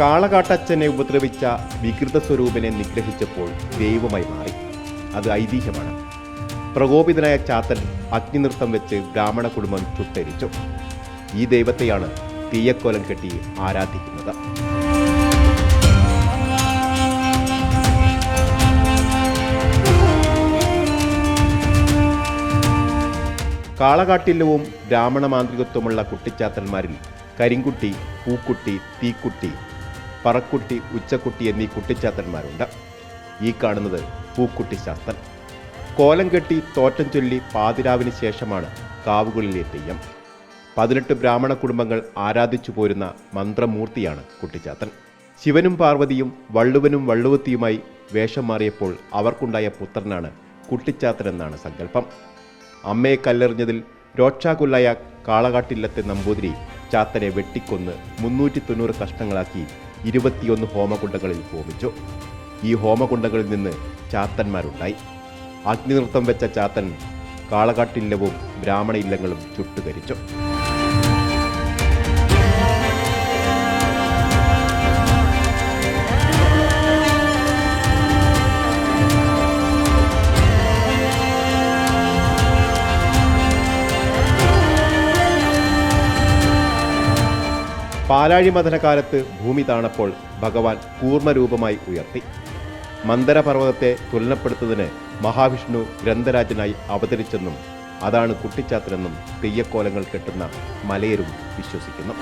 കാളകാട്ടച്ഛനെ ഉപദ്രവിച്ച വികൃത സ്വരൂപനെ നിഗ്രഹിച്ചപ്പോൾ ദൈവമായി മാറി. അത് ഐതിഹ്യമാണ്. പ്രകോപിതനായ ചാത്തൻ അഗ്നിനൃത്തം വെച്ച് ബ്രാഹ്മണ കുടുംബം ചുട്ടരിച്ചു. ഈ ദൈവത്തെയാണ് തീയക്കോലം കെട്ടി ആരാധിക്കുന്നത്. കാളകാട്ടില്ലവും ബ്രാഹ്മണ മാന്ത്രികത്വമുള്ള കുട്ടിച്ചാത്തന്മാരിൽ കരിങ്കുട്ടി പൂക്കുട്ടി തീക്കുട്ടി പറക്കുട്ടി ഉച്ചക്കുട്ടി എന്നീ കുട്ടിച്ചാത്തന്മാരുണ്ട്. ഈ കാണുന്നത് പൂക്കുട്ടി ശാസ്ത്രൻ കോലം കെട്ടി തോറ്റം ചൊല്ലി പാതിരാവിന് ശേഷമാണ് കാവുകളിലെ തെയ്യം. പതിനെട്ട് ബ്രാഹ്മണ കുടുംബങ്ങൾ ആരാധിച്ചു പോരുന്ന മന്ത്രമൂർത്തിയാണ് കുട്ടിച്ചാത്തൻ. ശിവനും പാർവതിയും വള്ളുവനും വള്ളുവത്തിയുമായി വേഷം മാറിയപ്പോൾ അവർക്കുണ്ടായ പുത്രനാണ് കുട്ടിച്ചാത്തൻ എന്നാണ് സങ്കല്പം. അമ്മയെ കല്ലെറിഞ്ഞതിൽ രോക്ഷാകുല്ലായ കാളകാട്ടില്ലത്തെ നമ്പൂതിരി ചാത്തനെ വെട്ടിക്കൊന്ന് മുന്നൂറ്റി തൊണ്ണൂറ് കഷ്ണങ്ങളാക്കി ഇരുപത്തിയൊന്ന് ഹോമകുണ്ടങ്ങളിൽ ഹോമിച്ചു. ഈ ഹോമകുണ്ടങ്ങളിൽ നിന്ന് ചാത്തന്മാരുണ്ടായി. അഗ്നിനൃത്തം വെച്ച ചാത്തൻ കാളകാട്ടില്ലവും ബ്രാഹ്മണ ഇല്ലങ്ങളും ചുട്ടുകരിച്ചു. പാലാഴി മഥനകാലത്ത് ഭൂമി താണപ്പോൾ ഭഗവാൻ കൂർമ്മരൂപമായി ഉയർത്തി. മന്ദരപർവതത്തെ തുലനപ്പെടുത്തുന്നതിന് മഹാവിഷ്ണു ഗ്രന്ഥരാജനായി അവതരിച്ചെന്നും അതാണ് കുട്ടിച്ചാത്തനെന്നും തെയ്യക്കോലങ്ങൾ കെട്ടുന്ന മലയരും വിശ്വസിക്കുന്നു.